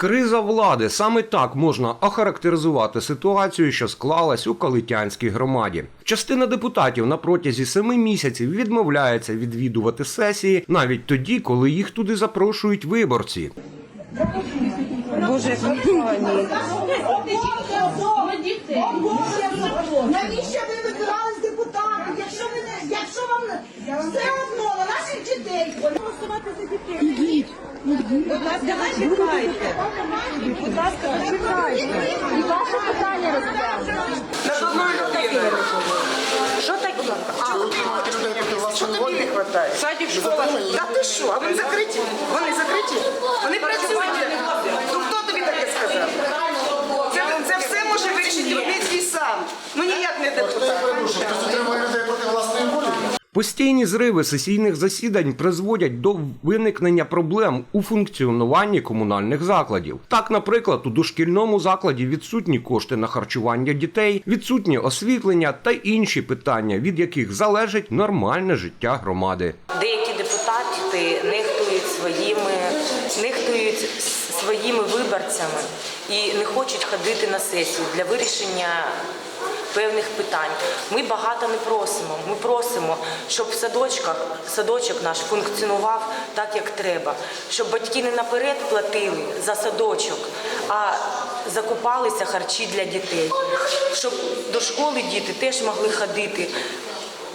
Криза влади саме так можна охарактеризувати ситуацію, що склалась у Калитянській громаді. Частина депутатів на протязі семи місяців відмовляється відвідувати сесії навіть тоді, коли їх туди запрошують виборці. Боже. Навіщо ви вибирали з депутатів? Якщо ви якщо вам все одно на наших дітей голосувати за дітей. Будь ласка, зачекайте. Будь ласка, зачекайте. І ваше питання розглянемо. Над одною людиною. Що таке? Що тобі не вистачає? Садик, школа. Та ти що? А вони закриті? Вони закриті? Вони працюють. Ну хто тобі таке сказав? Це, це все може вирішити Рудницький сам. Ну ніяк не депутат. Підтримує людей проти власної волі. Постійні зриви сесійних засідань призводять до виникнення проблем у функціонуванні комунальних закладів. Так, наприклад, у дошкільному закладі відсутні кошти на харчування дітей, відсутнє освітлення та інші питання, від яких залежить нормальне життя громади. Деякі депутати нехтують своїми, нехтують своїми виборцями і не хочуть ходити на сесію для вирішення певних питань. Ми багато не просимо. Ми просимо, щоб в садочках садочок наш функціонував так, як треба, щоб батьки не наперед платили за садочок, а закупалися харчі для дітей, щоб до школи діти теж могли ходити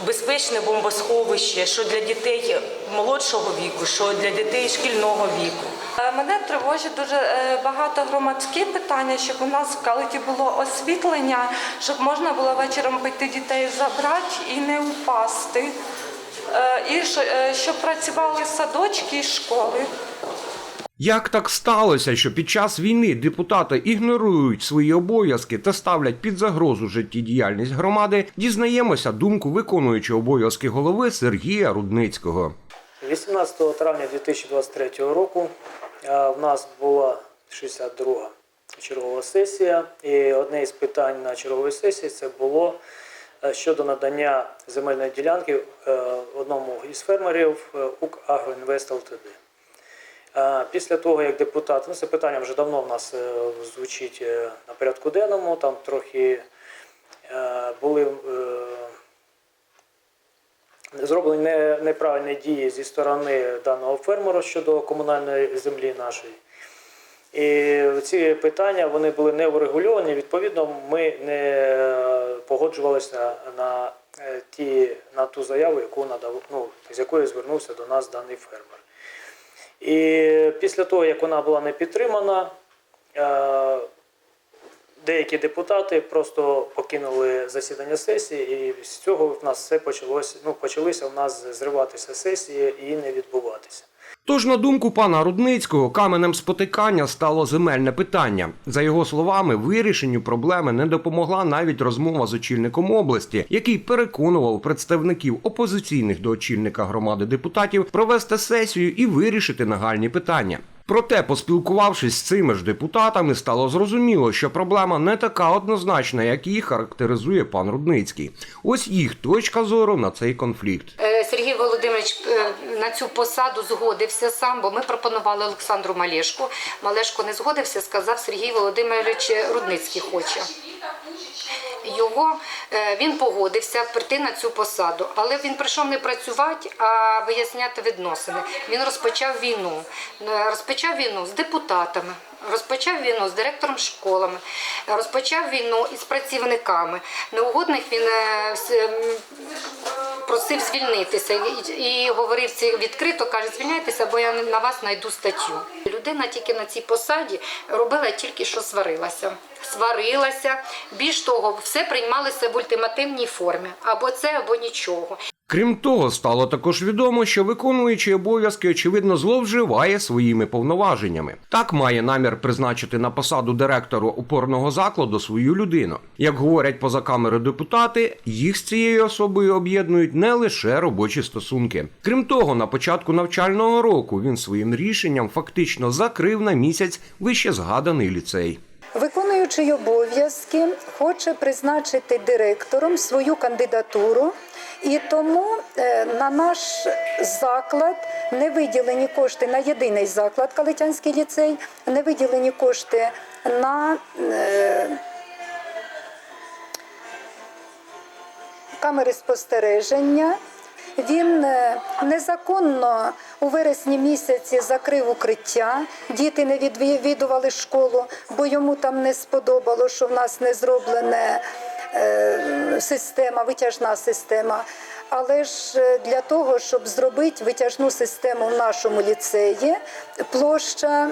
безпечне бомбосховище, що для дітей молодшого віку, що для дітей шкільного віку. Е, Мене тривожить дуже е, багато громадські питання, щоб у нас в Калиті було освітлення, щоб можна було вечором піти дітей забрати і не впасти. Е, І щоб працювали садочки і школи. Як так сталося, що під час війни депутати ігнорують свої обов'язки та ставлять під загрозу життєдіяльність громади, дізнаємося думку виконуючого обов'язки голови Сергія Рудницького. 18 травня 2023 року е, в нас була 62 чергова сесія, і одне із питань на черговій сесії це було е, щодо надання земельної ділянки е, одному із фермерів УК «Агроінвест ЛТД». Після того, як депутат, ну це питання вже давно в нас звучить на порядку денному, там трохи були зроблені не- неправильні дії зі сторони даного фермера щодо комунальної землі нашої. І ці питання вони були не врегульовані. Відповідно, ми не е, погоджувалися на, е, ті, на ту заяву, яку надав, ну, з якою звернувся до нас даний фермер. І після того, як вона була не підтримана, е, деякі депутати просто покинули засідання сесії, і з цього в нас все почалося. Ну, почалися в нас зриватися сесії і не відбуватися. Тож, на думку пана Рудницького, каменем спотикання стало земельне питання. За його словами, вирішенню проблеми не допомогла навіть розмова з очільником області, який переконував представників опозиційних до очільника громади депутатів провести сесію і вирішити нагальні питання. Проте, поспілкувавшись з цими ж депутатами, стало зрозуміло, що проблема не така однозначна, як її характеризує пан Рудницький. Ось їх точка зору на цей конфлікт. Е, Сергій Володимирович е, на цю посаду згодився сам, бо ми пропонували Олександру Малешку. Малешко не згодився, сказав Сергій Володимирович Рудницький хоче. Його е, він погодився прийти на цю посаду, але він прийшов не працювати, а виясняти відносини. Він розпочав війну. Е, Розпочав війну з депутатами, розпочав війну з директором школами, розпочав війну із працівниками. Неугодних він е, с- м, просив звільнитися і, говорив відкрито, каже, звільняйтеся, бо я на вас знайду статтю. Людина тільки на цій посаді робила тільки, що сварилася. Сварилася. Більш того, все приймалося в ультимативній формі. Або це, або нічого. Крім того, стало також відомо, що виконуючий обов'язки очевидно зловживає своїми повноваженнями. Так має намір призначити на посаду директора опорного закладу свою людину. Як говорять поза камери депутати, їх з цією особою об'єднують не лише робочі стосунки. Крім того, на початку навчального року він своїм рішенням фактично закрив на місяць вище згаданий ліцей. Виконуючи виконуючий обов'язки хоче призначити директором свою кандидатуру, і тому е, на наш заклад не виділені кошти на єдиний заклад Калитянський ліцей, не виділені кошти на е, камери спостереження. Він е, незаконно у вересні місяці закрив укриття. Діти не відвідували школу, бо йому там не сподобало, що в нас не зроблене е, система, витяжна система. Але ж е, для того, щоб зробити витяжну систему в нашому ліцеї, площа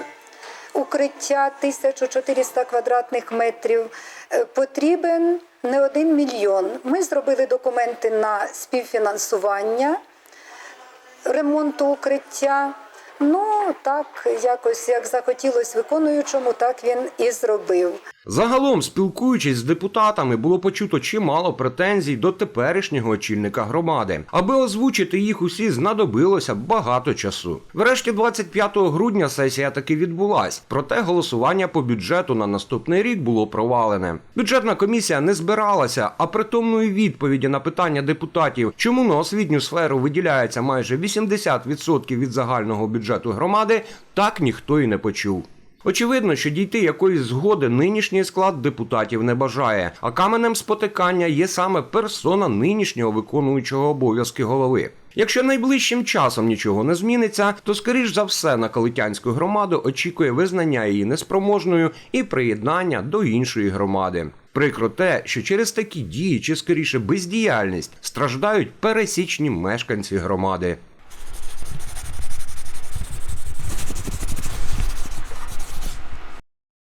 укриття 1400 квадратних метрів потрібен не один мільйон. Ми зробили документи на співфінансування ремонту укриття. Ну так якось як захотілось виконуючому, так він і зробив. Загалом, спілкуючись з депутатами, було почуто чимало претензій до теперішнього очільника громади. Аби озвучити їх усі, знадобилося багато часу. Врешті, 25 грудня сесія таки відбулась, проте голосування по бюджету на наступний рік було провалене. Бюджетна комісія не збиралася, а притомної відповіді на питання депутатів, чому на освітню сферу виділяється майже 80% від загального бюджету громади, так ніхто і не почув. Очевидно, що дійти якоїсь згоди нинішній склад депутатів не бажає, а каменем спотикання є саме персона нинішнього виконуючого обов'язки голови. Якщо найближчим часом нічого не зміниться, то скоріш за все на Калитянську громаду очікує визнання її неспроможною і приєднання до іншої громади. Прикро те, що через такі дії, чи скоріше бездіяльність, страждають пересічні мешканці громади.